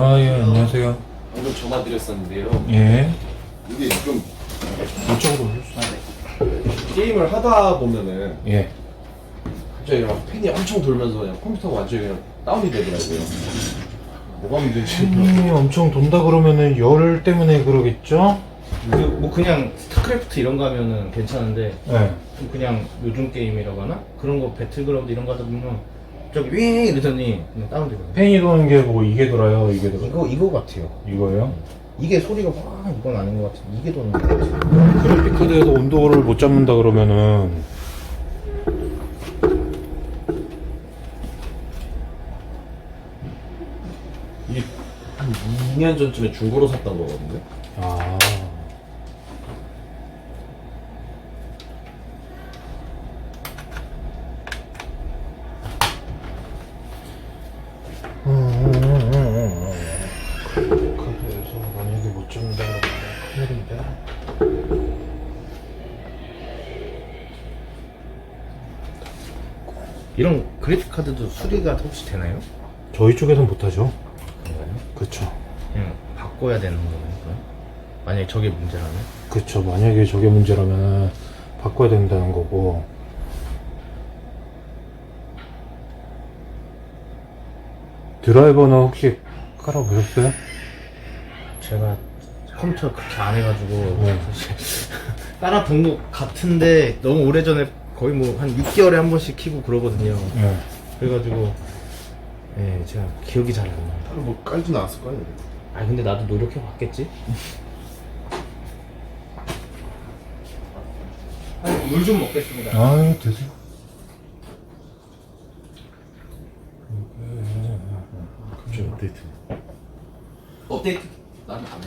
아, 예, 안녕하세요. 방금 전화 드렸었는데요. 예. 이게 좀 이쪽으로 오셨어요? 게임을 하다 보면은 예. 갑자기 그냥 팬이 엄청 돌면서 그냥 컴퓨터가 완전히 그냥 다운이 되더라고요. 뭐가 문제인지. 팬이 엄청 돈다 그러면은 열 때문에 그러겠죠? 그 뭐 그냥 스타크래프트 이런 거 하면은 괜찮은데 예. 좀 그냥 요즘 게임이라고 하나? 그런 거 배틀그라운드 이런 거 하다 보면 갑자기 윙 이러더니 그냥 다운되거든요 팬이 도는 게뭐 이게 돌아요, 이게 돌아요? 이거 이거 같아요 이거요? 이게 소리가 확 이건 아닌 것 같은데 이게 도는 것 같아요 그래픽 카드에서 온도를 못 잡는다 그러면은 이게 한 2년 전쯤에 중고로 샀던 거거든요. 아. 카드에서 만약에 못 잡는다 그러면 큰일인데. 이런 그래픽 카드도 수리가 혹시 되나요? 저희 쪽에선 못하죠. 그런가요? 그쵸. 그냥 바꿔야 되는? 그럼? 만약에 저게 문제라면? 그쵸. 만약에 저게 문제라면 바꿔야 된다는 거고. 드라이버는 혹시 깔아보셨어요? 제가 컴퓨터 그렇게 안 해가지고 네. 사실 따라 본 것 같은데 너무 오래전에 거의 뭐 한 6개월에 한 번씩 키고 그러거든요 네. 그래가지고 예 제가 기억이 잘 안 나요 따로 뭐 깔진 않았을 거예요. 아 근데 나도 노력해 봤겠지 물 좀 먹겠습니다 아, 드세요. 갑자기 업데이트. 업데이트 나는 안 해.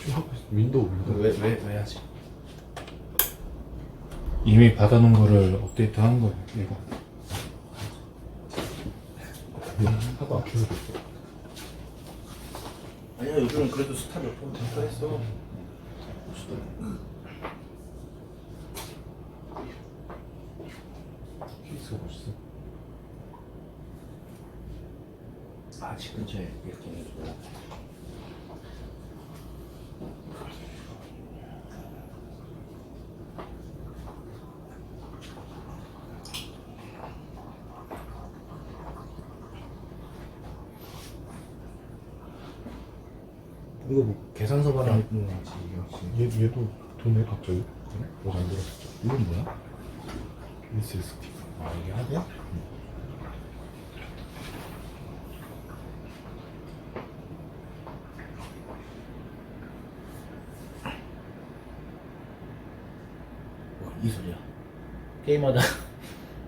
쭉 하고 있어. 윈도우 윈도우. 왜, 왜, 왜 하지? 이미 받아놓은 거를 업데이트 한 거예요, 이거. 하도 안 켜서 아니야 요즘은 그래도 스타 몇 번 됐어. 케이스가 멋있어. 아집 근처에 이렇게 해주고 이거 뭐 계산서 발행 있는 거지 이게 혹시 얘 얘도 갑자기. 그래? 뭐안 들었어. 이건 뭐야? SSD. 아 이게 하드야? 와, 이 소리야. 게임하다.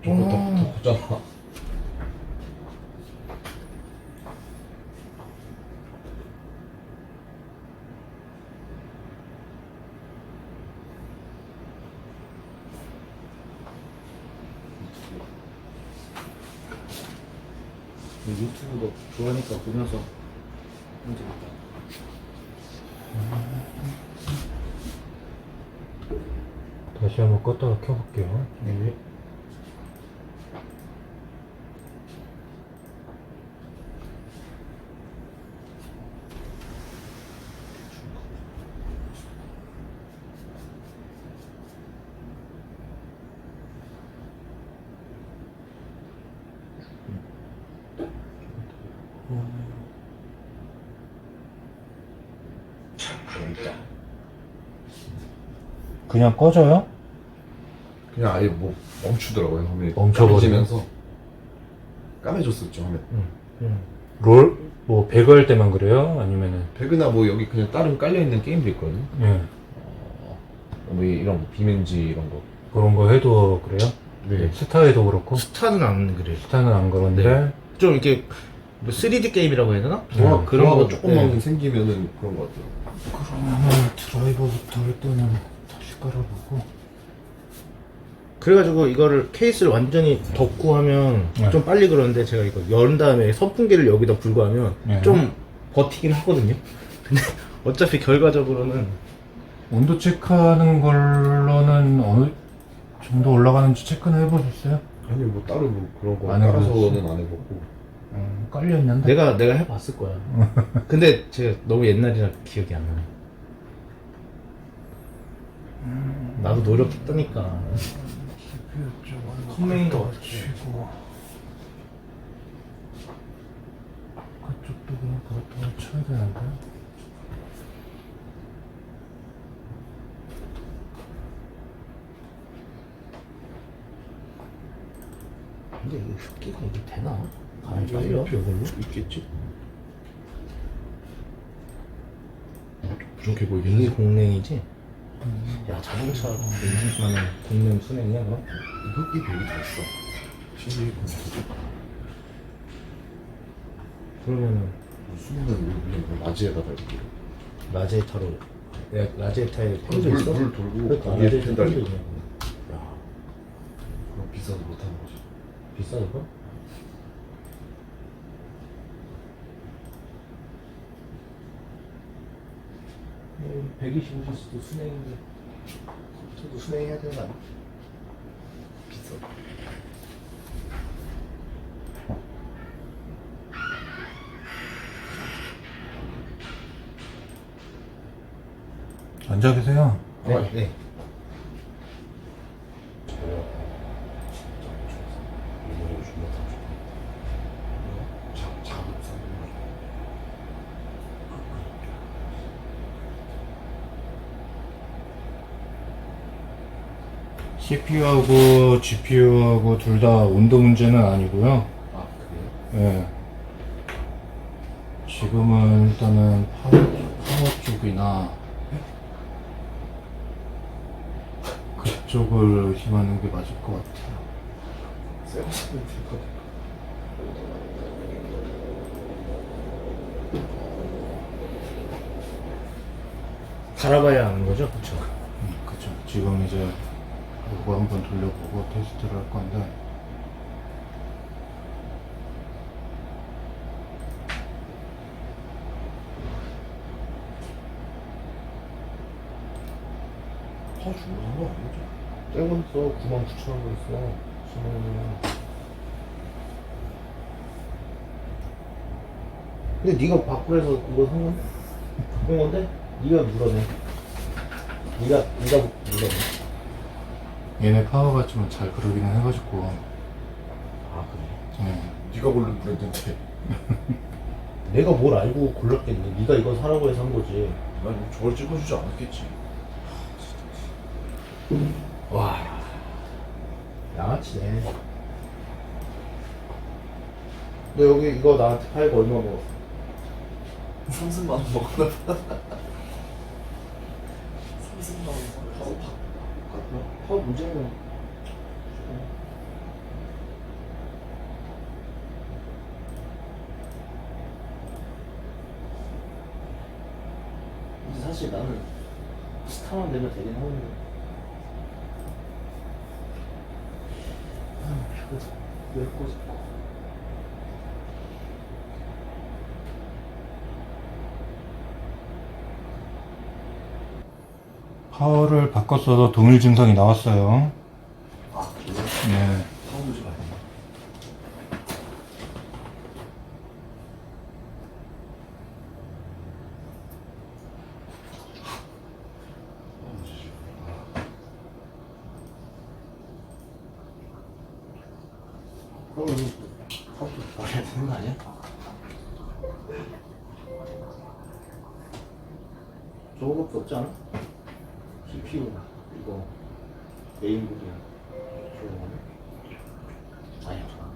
저거 다 덮었잖아. 유튜브도 좋아하니까 보면서 하면 되겠다. 다시 한번 껐다가 켜볼게요. 네. 그냥 꺼져요? 그냥 아예 뭐 멈추더라고요. 화면이 멈춰버리네. 까매지면서 까매졌었죠 화면. 응. 롤, 뭐, 배그 할 때만 그래요? 아니면은, 배그나 뭐 여기 그냥 다른 깔려 있는 게임도 있거든요. 예. 뭐 이런 거 비맨지 이런 거. 그런 거 해도 그래요? 네. 스타에도 그렇고, 스타는 안 그래. 스타는 안 그런데, 네. 좀 이렇게 뭐 3D 게임이라고 해야 되나? 네, 그런 도화가 거 조금만 네. 생기면은 그런 거 같아요. 그러면 드라이버부터 일단은 다시 깔아보고, 그래가지고 이거를 케이스를 완전히 덮고 하면 네. 좀 빨리 그러는데 제가 이거 연 다음에 선풍기를 여기다 불고 하면 네. 좀 버티긴 하거든요. 근데 어차피 결과적으로는 온도 체크하는 걸로는 어느 정도 올라가는지 체크는 해보셨어요? 아니 뭐 따로 뭐 그런 거 안? 따라서는 안 해보고 음, 깔려 있는데. 내가 내가 해봤을 거야. 근데 제가 너무 옛날이라 기억이 안 나네. 나도 노력했다니까. 것 같아. 치고. 그쪽도 그냥 그렇다고 쳐야 되는데. 근데 이거 흡기가 이게 되나? 가만히 빨려? 이걸로? 있겠지? 부족해 보이겠네. 이게 공랭이지? 야 자동차 엔진만은 공랭 순행이야 그럼? 흑기 벽이 다 있어. 신기해. 그러면은 수능은 우리 라지에다 달고. 라제타로 야, 라제타에 물, 펜도 있어? 물 돌고 그러니까 거기에 펜 달리고. 있냐고 야 그럼 비싸서 못하는 거지. 비싸다? 음, 125cc 순행인데 컴퓨터도 순행해야 되는 거 아니야? 비싸. 앉아 계세요. 네, 네. CPU하고 GPU하고 둘 다 온도 문제는 아니고요. 아 그래요? 예. 지금은 일단은 파워, 파워 쪽이나 그쪽을 힘하는 게 맞을 것 같아요. 사면 될것 같아. 갈아봐야 하는 거죠? 그쵸? 음, 그죠. 지금 이제 이거 한번 돌려보고 테스트를 할 건데. 파워 주고 산거 아니죠? 떼고 있어 9만 9천 원 있어 신호는 근데 네가 바꾸래서 그거 산 건데? 바꾼 건데? 네가 물어내 네가 네가 물어내 얘네 파워가 좀 잘 그러기는 해가지고. 아 그래 예. 네가 고른 브랜드인데. 내가 뭘 알고 골랐겠니 네가 이거 사라고 해서 산 거지 난 저걸 찍어주지 않았겠지. 와 양아치네 너 여기 이거 나한테 팔고 얼마 먹었어? 30만 원 먹었나 봐. 30만 원. 파워 바어 문제는 근데 사실 나는 스타만 되면 되긴 하는데. 아 이거 왜 꽂을까 파워를 바꿨어도 동일 증상이 나왔어요. 아 그래? 네. 파워 되는 거 아니야? 저거밖에 없지 않아? CPU 이거 메인보드야 저거는? 아니야 저거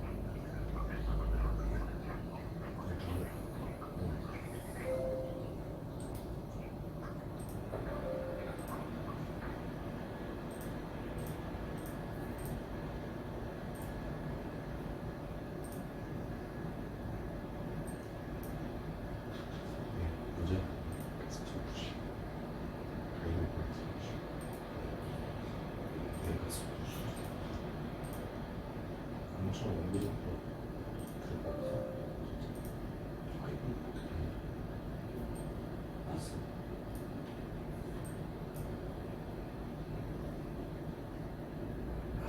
문제? 490. 메인 포인트. 내가 수. 엄청 연결이 그거 없어? 아이고 어떻게? 봤어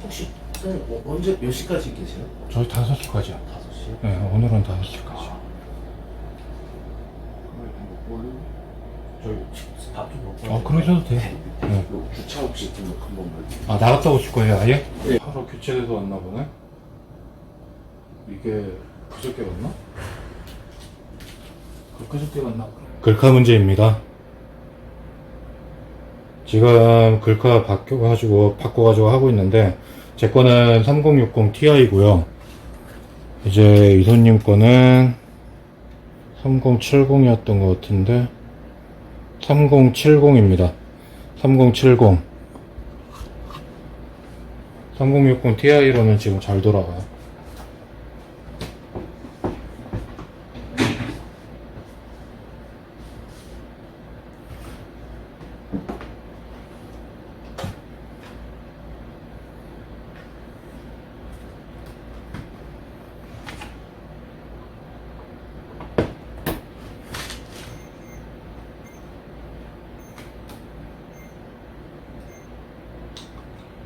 혹시 선생님 어, 언제 몇 시까지 계세요? 저희 다섯 시까지요. 5시 5시까지. 네, 오늘은 5시까지. 저희 밥좀 먹고. 아, 그러셔도 돼요. 네. 그 주차 없이 등록 한 번만. 아, 나갔다 오실 거예요, 아예? 네. 하루 교체돼서 왔나 보네? 이게 그저께 왔나? 그 그저께 왔나. 글카 문제입니다. 지금 글카 바뀌어가지고, 바꿔가지고 하고 있는데, 제 거는 3060 Ti고요. 이제 이손님 거는 3070이었던 것 같은데, 3070입니다. 3070. 3060 Ti로는 지금 잘 돌아가요.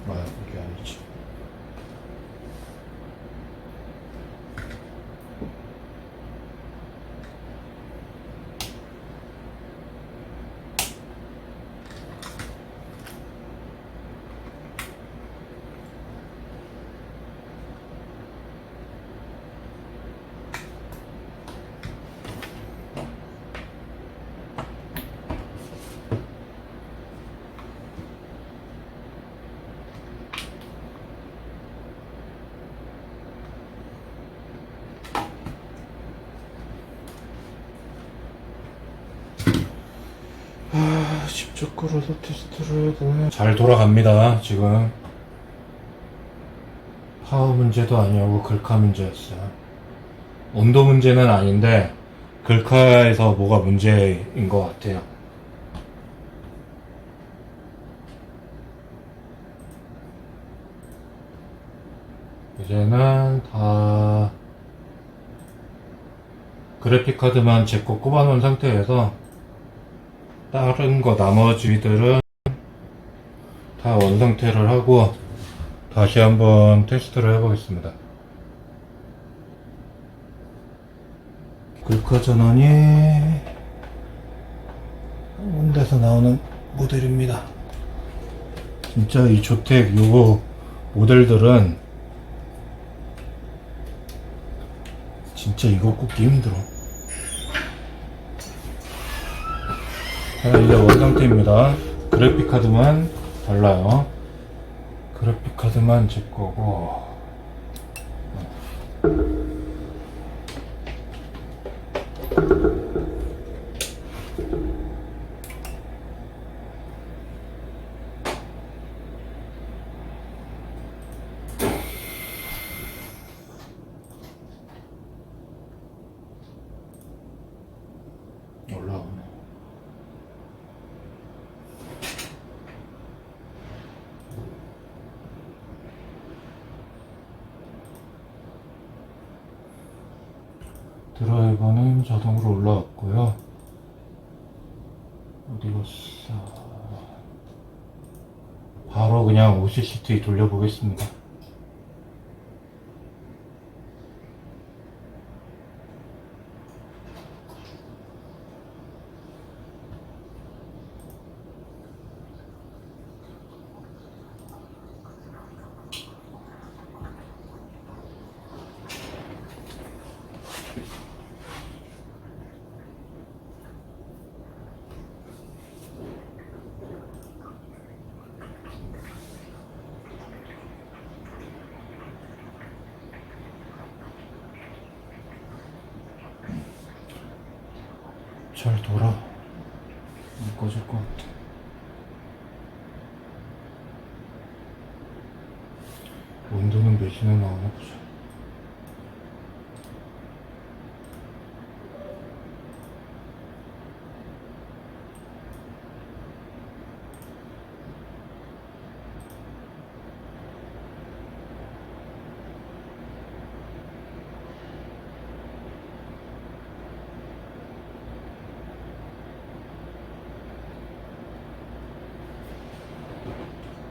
아, 이게 아니지. 걸어서 테스트를 해야 되네. 잘 돌아갑니다, 지금. 파워 문제도 아니고 글카 문제였어요. 온도 문제는 아닌데, 글카에서 뭐가 문제인 것 같아요. 이제는 다 그래픽 카드만 제 거 꼽아놓은 상태에서 다른 거 나머지들은 다 원상태를 하고 다시 한번 테스트를 해보겠습니다. 글카 전원이 혼데서 나오는 모델입니다. 진짜 이 조텍 요거 모델들은 진짜 이거 꽂기 힘들어. 이제 원 상태입니다. 그래픽 카드만 달라요. 그래픽 카드만 제 거고. 올라오네. 드라이버는 자동으로 올라왔고요. 어디 갔어? 바로 그냥 OCCT 돌려보겠습니다. 잘 돌아. 안 꺼질 것 같아. 온도는 몇이나 나오나 보자.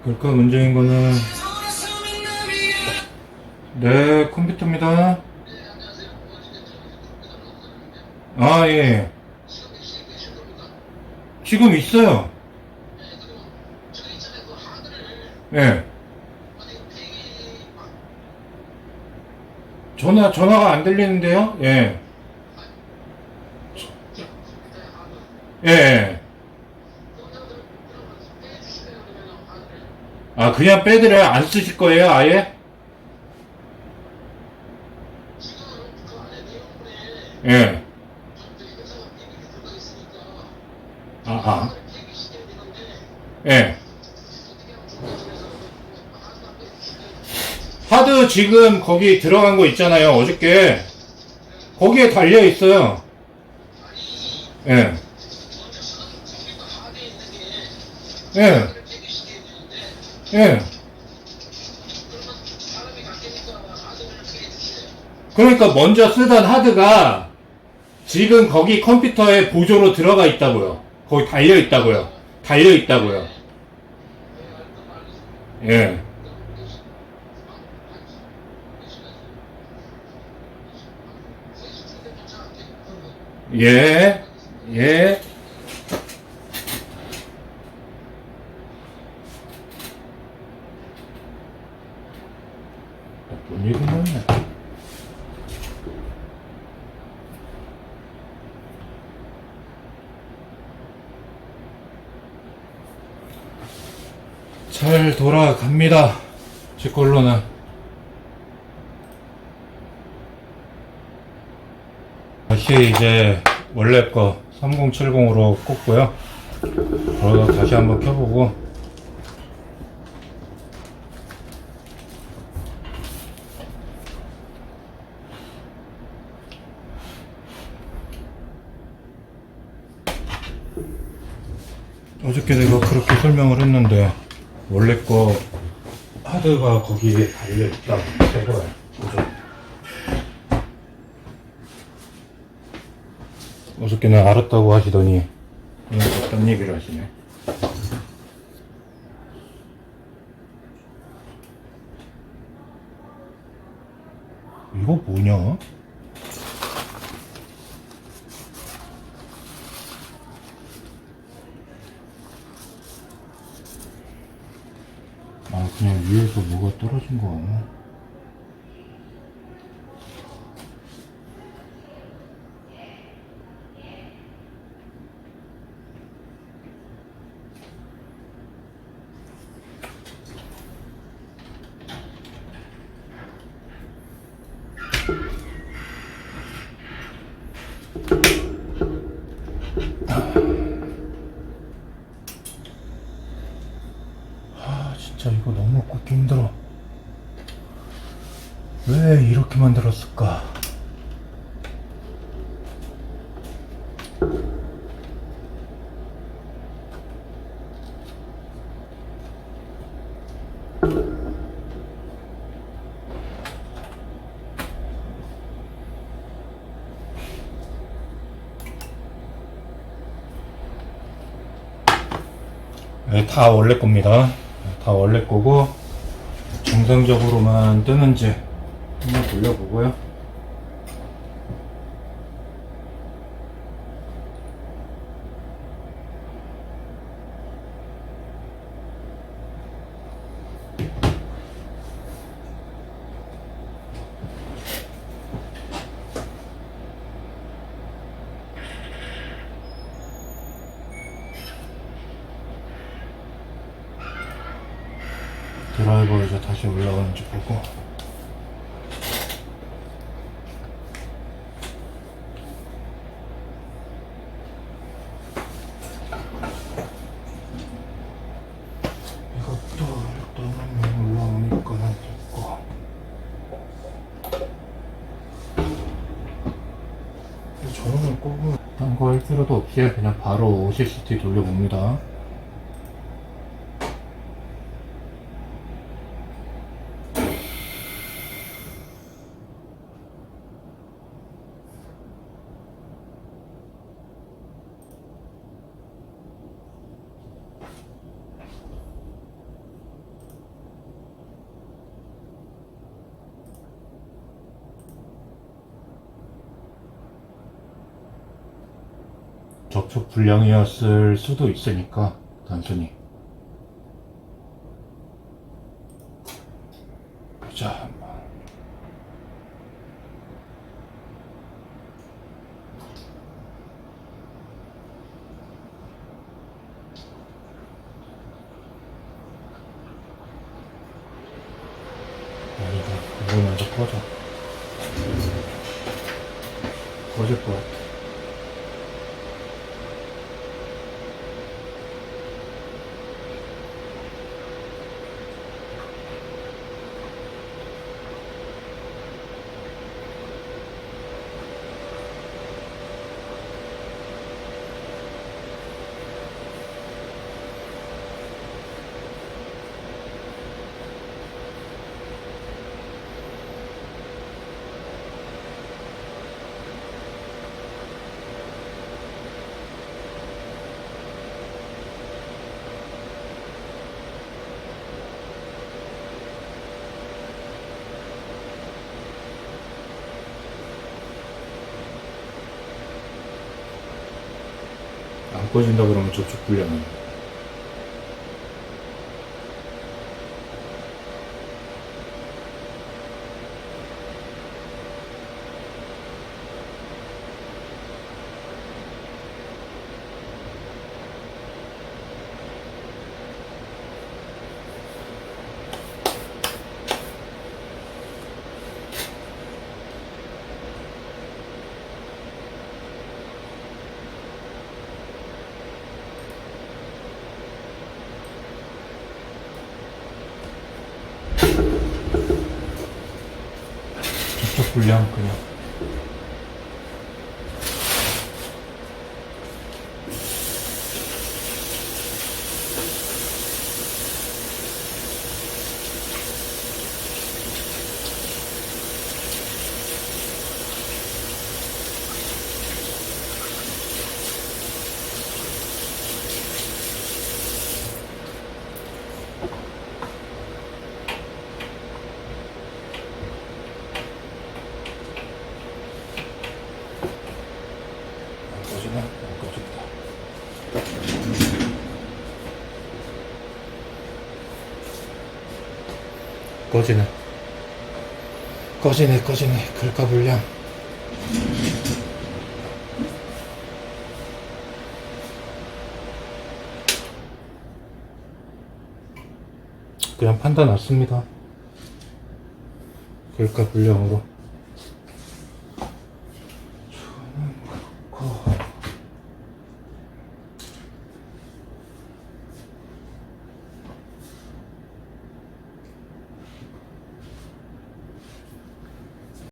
글카 문제인 거는 네 컴퓨터입니다. 아, 예. 지금 있어요. 예. 전화, 전화가 안 들리는데요? 예. 예, 예. 아, 그냥 빼드려요? 안 쓰실 거예요, 아예? 예. 아, 아. 예. 하드 지금 거기 들어간 거 있잖아요, 어저께. 거기에 달려 있어요. 예. 예. 예. 그러니까 먼저 쓰던 하드가 지금 거기 컴퓨터에 보조로 들어가 있다고요. 거기 달려 있다고요. 달려 있다고요. 예. 예. 예. 얘기 했냐? 잘 돌아갑니다. 제 걸로는. 다시 이제 원래 거 3070으로 꽂고요. 그러다 다시 한번 켜보고 내가 그렇게 설명을 했는데 원래 거 하드가 거기에 달려 있다고 제가 보죠. 어저께는 알았다고 하시더니 오늘 어떤 얘기를 하시네. 이거 뭐냐? 아 그냥 위에서 뭐가 떨어진 거 아니야? 아 진짜 이거 너무 꽂기 힘들어. 왜 이렇게 만들었을까? 네, 다 원래 겁니다. 다 원래 거고 정상적으로만 뜨는지 한번 돌려보고요. 드라이버 이제 다시 올라가는지 보고. 됐고. 저는 꼭 딴거 할 필요도 없이 그냥 바로 OCCT 돌려봅니다 접촉 불량이었을 수도 있으니까 단순히. 보자 이거 먼저 꺼져. 꺼질 것 같아 안 꺼진다 그러면 불량이야 접 촉 꺼지네. 꺼지네 꺼지네. 글카 불량. 그냥 판단 났습니다. 글카 불량으로